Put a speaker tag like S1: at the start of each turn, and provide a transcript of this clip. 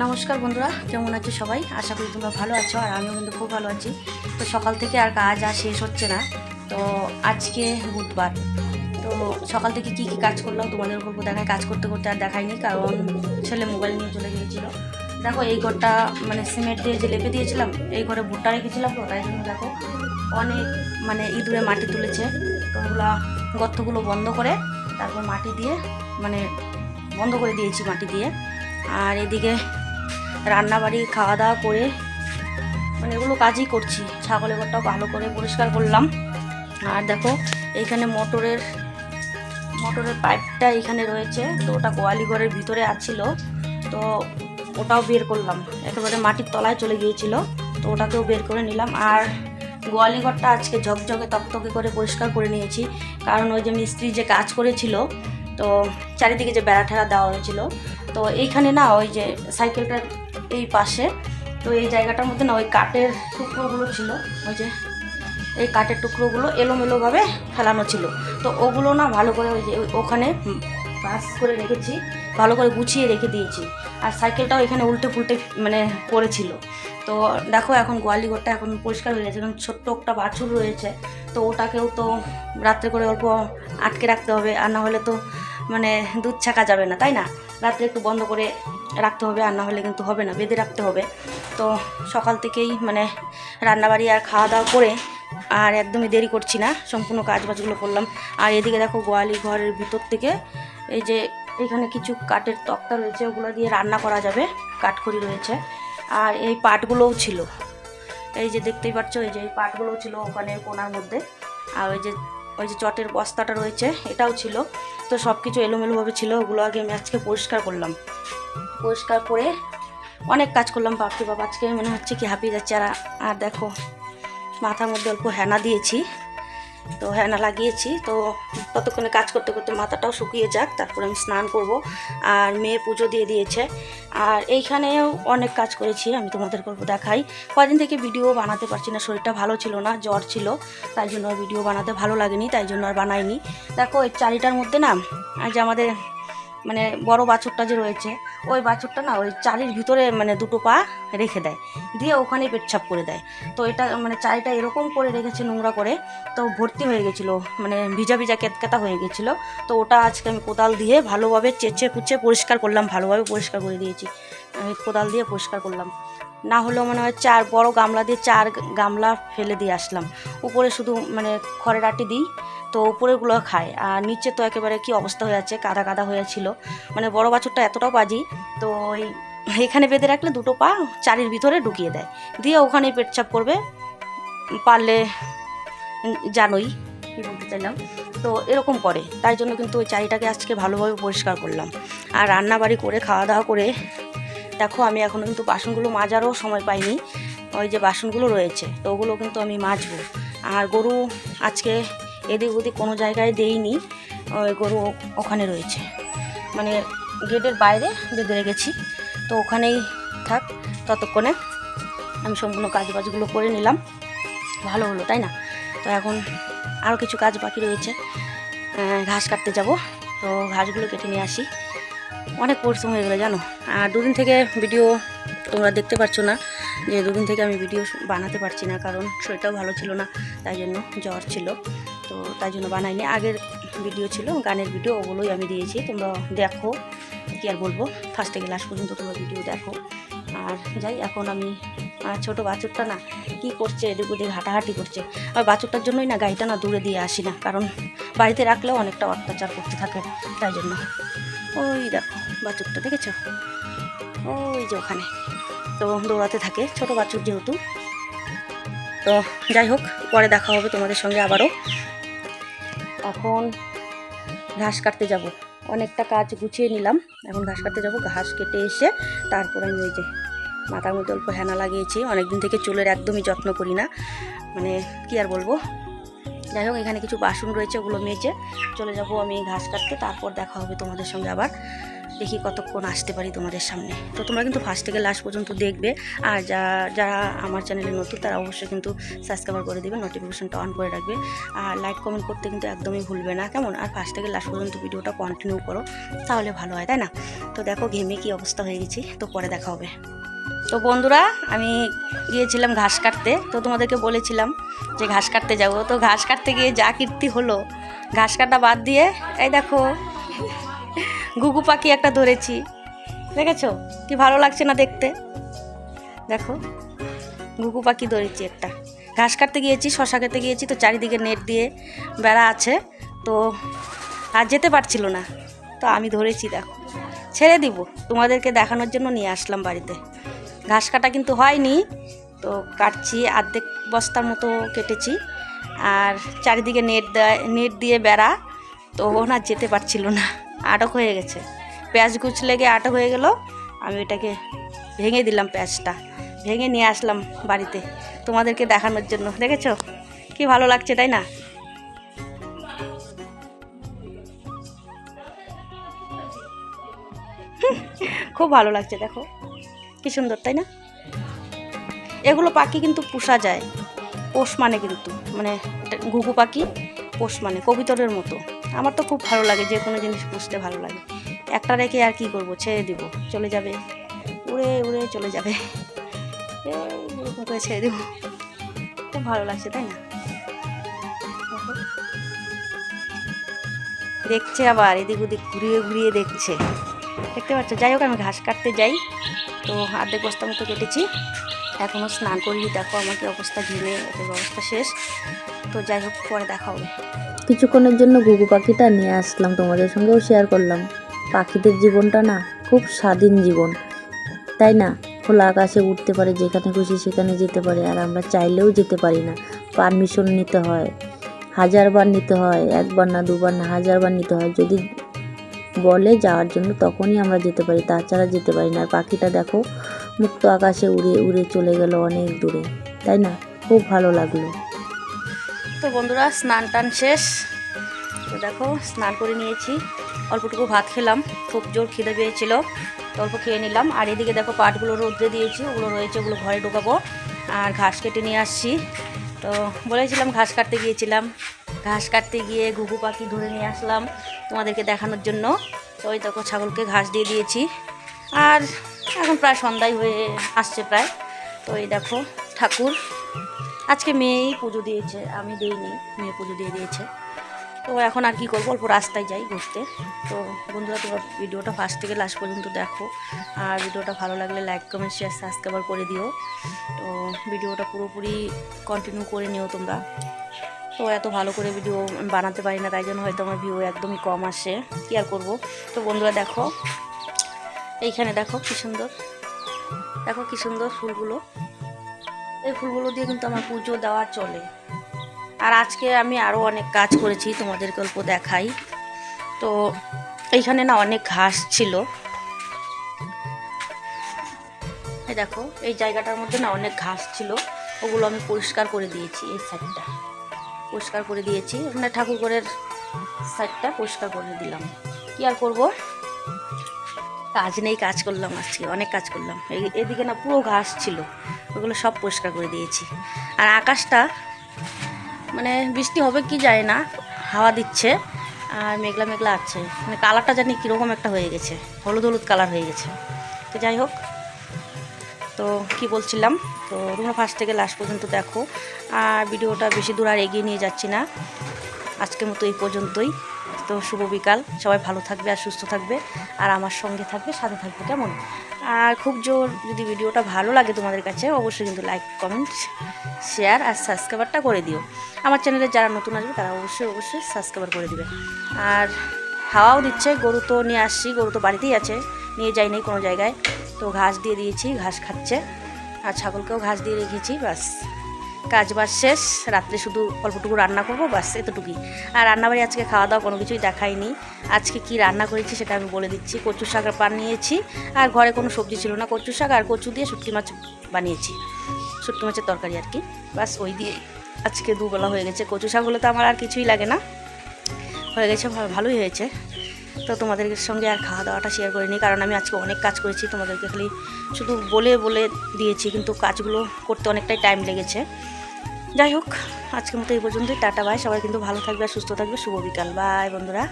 S1: নমস্কার বন্ধুরা, কেমন আছো সবাই? আশা করি তোমরা ভালো আছো, আর আমিও কিন্তু খুব ভালো আছি। তো সকাল থেকে আর কাজ আর শেষ হচ্ছে না। তো আজকে বুধবার। তো সকাল থেকে কি কি কাজ করলাম তোমাদের গল্প দেখায়। কাজ করতে করতে আর দেখাইনি, কারণ ছেলে মোবাইল নিয়ে চলে গিয়েছিল। দেখো, এই ঘরটা মানে সিমেন্ট দিয়ে যে লেপে দিয়েছিলাম, এই ঘরে ভুট্টা রেখেছিলাম তো, তাই জন্য দেখো, অনেক মানে ইঁদুরে মাটি তুলেছে। তো ওগুলো গর্তগুলো বন্ধ করে তারপর মাটি দিয়ে মানে বন্ধ করে দিয়েছি মাটি দিয়ে। আর এদিকে রান্নাবাড়ি খাওয়া দাওয়া করে মানে এগুলো কাজই করছি। ছাগলের ঘরটাও ভালো করে পরিষ্কার করলাম। আর দেখো এইখানে মোটরের মোটরের পাইপটা এখানে রয়েছে। তো ওটা গোয়ালি ঘরের ভিতরে আছিল। তো ওটাও বের করলাম। একেবারে মাটির তলায় চলে গিয়েছিল। তো ওটাকেও বের করে নিলাম। আর গোয়ালি ঘরটা আজকে ঝকঝকে তকতকে করে পরিষ্কার করে নিয়েছি। কারণ ওই যে মিস্ত্রি যে কাজ করেছিল, তো চারিদিকে যে বেড়া ঠেড়া দেওয়া হয়েছিল। তো এইখানে না, ওই যে সাইকেলটার এই পাশে। তো এই জায়গাটার মধ্যে না ওই কাঠের টুকরোগুলো ছিল। ওই যে এই কাঠের টুকরোগুলো এলোমেলোভাবে ফেলানো ছিল। তো ওগুলো না ভালো করে ওই যে ওখানে পাস করে রেখেছি, ভালো করে গুছিয়ে রেখে দিয়েছি। আর সাইকেলটাও এখানে উল্টে ফুলটে মানে পড়েছিল। তো দেখো এখন গোয়ালি ঘরটা এখন পরিষ্কার হয়ে গেছে। কারণ ছোট্ট একটা বাছুর রয়েছে। তো ওটাকেও তো রাত্রে করে অল্প আটকে রাখতে হবে। আর না হলে তো মানে দুধ ছাকা যাবে না, তাই না? রাত্রে একটু বন্ধ করে রাখতে হবে, আর না হলে কিন্তু হবে না, বেঁধে রাখতে হবে। তো সকাল থেকেই মানে রান্নাবাড়ি আর খাওয়া দাওয়া করে আর একদমই দেরি করছি না, সম্পূর্ণ কাজ বাজগুলো করলাম। আর এদিকে দেখো গোয়ালি ঘরের ভিতর থেকে এই যে এখানে কিছু কাঠের তক্তা রয়েছে, ওগুলো দিয়ে রান্না করা যাবে, কাঠখড়ি রয়েছে। আর এই পাটগুলোও ছিল। এই যে দেখতেই পাচ্ছ, এই যে এই পাটগুলোও ছিল ওখানে কোনার মধ্যে। আর ওই যে ওই যে চটের বস্তাটা রয়েছে, এটাও ছিল। তো সব কিছু এলোমেলোভাবে ছিল, ওগুলো আগে আমি আজকে পরিষ্কার করলাম। পরিষ্কার করে অনেক কাজ করলাম, বাপরে বাবা আজকে মনে হচ্ছে কি হাঁপিয়ে যাচ্ছে। আর আর দেখো, মাথার মধ্যে অল্প হেনা দিয়েছি। তো হেনা লাগিয়েছি। তো ততক্ষণে কাজ করতে করতে মাথাটাও শুকিয়ে যাক, তারপরে আমি স্নান করব। আর মেয়ে পুজো দিয়ে দিয়েছে। আর এইখানেও অনেক কাজ করেছি, আমি তোমাদের করব, দেখাই। কদিন থেকে ভিডিও বানাতে পারছি না, শরীরটা ভালো ছিল না, জ্বর ছিল। তাই জন্য ভিডিও বানাতে ভালো লাগেনি, তাই জন্য আর বানাইনি। দেখো, এই চারিটার মধ্যে না আজ আমাদের মানে বড় বাছুরটা যে রয়েছে, ওই বাছুরটা না ওই চালির ভিতরে মানে দুটো পা রেখে দেয়, দিয়ে ওখানেই পেচ্ছাপ করে দেয়। তো এটা মানে চারিটা এরকম করে রেখেছে নোংরা করে, তো ভর্তি হয়ে গেছিল মানে ভিজা ভিজা কেতকেতা হয়ে গেছিল। তো ওটা আজকে আমি কোদাল দিয়ে ভালোভাবে চেঁচে কুচে পরিষ্কার করলাম, ভালোভাবে পরিষ্কার করে দিয়েছি। আমি কোদাল দিয়ে পরিষ্কার করলাম। না হলেও মনে হয় চার, বড় গামলা দিয়ে চার গামলা ফেলে দিয়ে আসলাম। উপরে শুধু মানে খড়ের আটি দিই তো উপরেগুলো খায়, আর নিচে তো একেবারে কি অবস্থা হয়ে আছে কাদা কাদা হয়ে ছিল মানে বড় বাছুরটা এতটাও বাজি, তো ওই এখানে বেঁধে রাখলে দুটো পা চারির ভিতরে ঢুকিয়ে দেয়। দিয়ে ওখানে পেটচাপ করবে, পারলে জানোই কী বলতে চাইলাম। তো এরকম করে, তাই জন্য কিন্তু ওই চারিটাকে আজকে ভালোভাবে পরিষ্কার করলাম। আর রান্নাবাড়ি করে খাওয়া দাওয়া করে, দেখো আমি এখনও কিন্তু বাসনগুলো মাজারও সময় পাইনি, ওই যে বাসনগুলো রয়েছে, তো ওগুলো কিন্তু আমি মাজবো। আর গরু আজকে এদিক ওদিক কোনো জায়গায় দেইনি, ওই গরু ওখানে রয়েছে। মানে গেটের বাইরে বেঁধে রেখেছি। তো ওখানেই থাক, ততক্ষণে আমি সম্পূর্ণ কাজ বাজগুলো করে নিলাম। ভালো হলো, তাই না? তো এখন আরও কিছু কাজ বাকি রয়েছে। ঘাস কাটতে যাব। তো ঘাসগুলো কেটে নিয়ে আসি। অনেক পরিশ্রম হয়ে গেলো, জানো? আর দুদিন থেকে ভিডিও তোমরা দেখতে পাচ্ছ না, যে দুদিন থেকে আমি ভিডিও বানাতে পারছি না, কারণ শরীরটাও ভালো ছিল না, তাই জন্য জ্বর ছিল। তো তাই জন্য বানাইনি। আগের ভিডিও ছিল, গানের ভিডিও, ওগুলোই আমি দিয়েছি। তোমরা দেখো, কী আর বলব? ফার্স্টে থেকে লাস্ট পর্যন্ত তোমরা ভিডিও দেখো। আর যাই, এখন আমি, আর ছোটো বাছুরটা না, কি করছে এদিক ওদিক হাঁটাহাঁটি করছে। আর বাছুরটার জন্যই না গাড়িটা না দূরে দিয়ে আসি না, কারণ বাড়িতে রাখলেও অনেকটা অত্যাচার করতে থাকে, তাই জন্য। ওই দেখো, বাছুরটা দেখেছ? ওই যে ওখানে। তো দৌড়াতে থাকে, ছোট বাছুর যেহেতু। তো যাই হোক, পরে দেখা হবে তোমাদের সঙ্গে আবারও। এখন ঘাস কাটতে যাব। অনেকটা কাজ গুছিয়ে নিলাম। এখন ঘাস কাটতে যাব। ঘাস কেটে এসে তারপর আমি ওই যে মাথার মধ্যে অল্প হেনা লাগিয়েছি। অনেকদিন থেকে চুলের একদমই যত্ন করি না। মানে কি আর বলব? যাই হোক, এখানে কিছু বাসন রয়েছে, ওগুলো মেজে চলে যাব আমি ঘাস কাটতে। তারপর দেখা হবে তোমাদের সঙ্গে আবার। দেখি কতক্ষণ আসতে পারি তোমাদের সামনে। তো তোমরা কিন্তু ফার্স্ট থেকে লাস্ট পর্যন্ত দেখবে। আর যা যারা আমার চ্যানেলে নতুন, তারা অবশ্যই কিন্তু সাবস্ক্রাইব করে দেবে নোটিফিকেশনটা অন করে রাখবে। আর লাইক কমেন্ট করতে কিন্তু একদমই ভুলবে না, কেমন? আর ফার্স্ট থেকে লাস্ট পর্যন্ত ভিডিওটা কন্টিনিউ করো, তাহলে ভালো হয়, তাই না? তো দেখো ঘেমে কি অবস্থা হয়ে গেছি, তো পরে দেখা হবে। তো বন্ধুরা, আমি গিয়েছিলাম ঘাস কাটতে, তো তোমাদেরকে বলেছিলাম যে ঘাস কাটতে যাব। তো ঘাস কাটতে গিয়ে যা কীর্তি হলো, ঘাস কাটা বাদ দিয়ে, এই দেখো গুগু পাখি একটা ধরেছি। দেখেছ? কি ভালো লাগছে না দেখতে? দেখো, গুগু পাখি ধরেছি একটা। ঘাস কাটতে গিয়েছি, শশা খেতে গিয়েছি, তো চারিদিকে নেট দিয়ে বেড়া আছে। তো আর যেতে পারছিল না। তো আমি ধরেছি, দেখো। ছেড়ে দিব, তোমাদেরকে দেখানোর জন্য নিয়ে আসলাম বাড়িতে। ঘাস কাটা কিন্তু হয়নি। তো কাটছি অর্ধেক বস্তার মতো কেটেছি। আর চারিদিকে নেট দেয়, নেট দিয়ে বেড়া। তো ওনার যেতে পারছিল না। আটক হয়ে গেছে। পেঁয়াজ কুচ লেগে আটক হয়ে গেল। আমি এটাকে ভেঙে দিলাম পেঁয়াজটা। ভেঙে নিয়ে আসলাম বাড়িতে তোমাদেরকে দেখানোর জন্য। দেখেছ? কি ভালো লাগছে, তাই না? খুব ভালো লাগছে, দেখো। কি সুন্দর, তাই না? এগুলো পাখি কিন্তু পোষা যায়। পোষ মানে কিন্তু মানে ঘুঘু পাখি, পোষ মানে কবিতরের মতো। আমার তো খুব ভালো লাগে, যে কোনো জিনিস পুষতে ভালো লাগে। একটা রেখে আর কি করব? ছেড়ে দিব। চলে যাবে। উড়ে উড়ে চলে যাবে। এরকম করে ছেড়ে দেবো। খুব ভালো লাগছে, তাই না? দেখছে আবার, এদিক ওদিক ঘুরিয়ে ঘুরিয়ে দেখছে। দেখতে পাচ্ছ? যাই হোক, আমি ঘাস কাটতে যাই। তো অর্ধেক বস্তা মতো কেটেছি। এখনও স্নান করিনি, দেখো আমার কি অবস্থা ঘিরে অবস্থা শেষ। তো যাই হোক, পরে দেখা হবে।
S2: কিছুক্ষণের জন্য ঘুঘু পাখিটা নিয়ে আসলাম তোমাদের সঙ্গেও শেয়ার করলাম। পাখিদের জীবনটা না খুব স্বাধীন জীবন। তাই না? খোলা আকাশে উঠতে পারে, যেখানে খুশি সেখানে যেতে পারে, আর আমরা চাইলেও যেতে পারি না। পারমিশন নিতে হয়, হাজারবার নিতে হয়, একবার না দুবার না, হাজারবার নিতে হয়। যদি বলে যাওয়ার জন্য তখনই আমরা যেতে পারি, তাছাড়া যেতে পারি না। আর পাখিটা দেখো, মুক্ত আকাশে উড়ে উড়ে চলে গেল অনেক দূরে। তাই না? খুব ভালো লাগল।
S1: তো বন্ধুরা, স্নান টান শেষ। তো দেখো, স্নান করে নিয়েছি। অল্পটুকু ভাত খেলাম, খুব জোর খিদে পেয়েছিল, তো অল্প খেয়ে নিলাম। আর এদিকে দেখো, পাটগুলো রোদ্রে দিয়েছি, ওগুলো রয়েছে, ওগুলো ঘরে ঢোকাবো। আর ঘাস কেটে নিয়ে আসছি। তো বলেছিলাম ঘাস কাটতে গিয়েছিলাম। ঘাস কাটতে গিয়ে ঘুঘু পাখি ধরে নিয়ে আসলাম তোমাদেরকে দেখানোর জন্য। তো ওই দেখো, ছাগলকে ঘাস দিয়ে দিয়েছি। আর এখন প্রায় সন্ধ্যায় হয়ে আসছে প্রায়। তো এই দেখো, ঠাকুর আজকে মেয়েই পুজো দিয়েছে, আমি দিইনি, মেয়ে পুজো দিয়ে দিয়েছে। তো এখন আর কি করব, অল্প রাস্তায় যাই ঘুরতে। তো বন্ধুরা, তোমরা ভিডিওটা ফার্স্ট থেকে লাস্ট পর্যন্ত দেখো। আর ভিডিওটা ভালো লাগলে লাইক কমেন্ট শেয়ার সাবস্ক্রাইবার করে দিও। তো ভিডিওটা পুরোপুরি কন্টিনিউ করে নিও তোমরা। তো এত ভালো করে ভিডিও বানাতে পারি না, তাই জন্য হয়তো আমার ভিউ একদমই কম আসে। কী আর করব? তো বন্ধুরা, দেখো। এইখানে দেখো কী সুন্দর। দেখো কী সুন্দর ফুলগুলো। এই ফুলগুলো দিয়ে কিন্তু আমার পুজো দেওয়া চলে। আর আজকে আমি আরও অনেক কাজ করেছি, তোমাদেরকে অল্প দেখাই। তো এইখানে না অনেক ঘাস ছিল। এই দেখো, এই জায়গাটার মধ্যে না অনেক ঘাস ছিল। ওগুলো আমি পরিষ্কার করে দিয়েছি এই সাইডটা পরিষ্কার করে দিয়েছি। মানে ঠাকুরঘরের সাইডটা পরিষ্কার করে দিলাম। কি আর করব? কাজ নেই, কাজ করলাম আজকে, অনেক কাজ করলাম। এদিকে না পুরো ঘাস ছিল, ওগুলো সব পরিষ্কার করে দিয়েছি। আর আকাশটা মানে বৃষ্টি হবে কি যায় না, হাওয়া দিচ্ছে, আর মেঘলা মেঘলা আছে। মানে কালারটা জানি কীরকম একটা হয়ে গেছে, হলুদ হলুদ কালার হয়ে গেছে। তো যাই হোক, তো কি বলছিলাম, তো তোমরা ফার্স্ট থেকে লাস্ট পর্যন্ত দেখো। আর ভিডিওটা বেশি দূর আর এগিয়ে নিয়ে যাচ্ছি না। আজকের মতো এই পর্যন্তই। তো শুভ বিকাল। সবাই ভালো থাকবে আর সুস্থ থাকবে। আর আমার সঙ্গে থাকবে, সাথে থাকবে কেমন? আর খুব জোর যদি ভিডিওটা ভালো লাগে তোমাদের কাছে, অবশ্যই কিন্তু লাইক কমেন্ট শেয়ার আর সাবস্ক্রাইবারটা করে দিও। আমার চ্যানেলে যারা নতুন আসবে, তারা অবশ্যই অবশ্যই সাবস্ক্রাইবার করে দিবে। আর হাওয়াও দিচ্ছে, গরু তো নিয়ে আসছি, গরু তো বাড়িতেই আছে, নিয়ে যাই নেই কোনো জায়গায়। তো ঘাস দিয়ে দিয়েছি, ঘাস খাচ্ছে, আর ছাগলকেও ঘাস দিয়ে রেখেছি, ব্যাস। কাজ বাজ শেষ, রাত্রে শুধু অল্পটুকু রান্না করব বাস এতটুকুই। আর রান্নাবাড়ি আজকে খাওয়া দাওয়া কোনো কিছুই দেখাইনি। আজকে কি রান্না করেছি সেটা আমি বলে দিচ্ছি। কচু শাক আর পান নিয়েছি। আর ঘরে কোনো সবজি ছিল না কচু শাক, আর কচু দিয়ে শুটকি মাছ বানিয়েছি। শুটকি মাছের তরকারি আর কি। বাস ওই দিয়ে আজকে দুবেলা হয়ে গেছে। কচু শাক হলে তো আমার আর কিছুই লাগে না। হয়ে গেছে ভালোই হয়েছে। তো তোমাদের সঙ্গে আর খাওয়া দাওয়াটা শেয়ার করিনি, কারণ আমি আজকে অনেক কাজ করেছি, তোমাদেরকে খালি শুধু বলে বলে দিয়েছি, কিন্তু কাজগুলো করতে অনেকটাই টাইম লেগেছে। যাই হোক, আজকের মতো এই পর্যন্তই, টাটা বাই সবাই কিন্তু ভালো থাকবে আর সুস্থ থাকবে। শুভ বিকাল। বাই বন্ধুরা।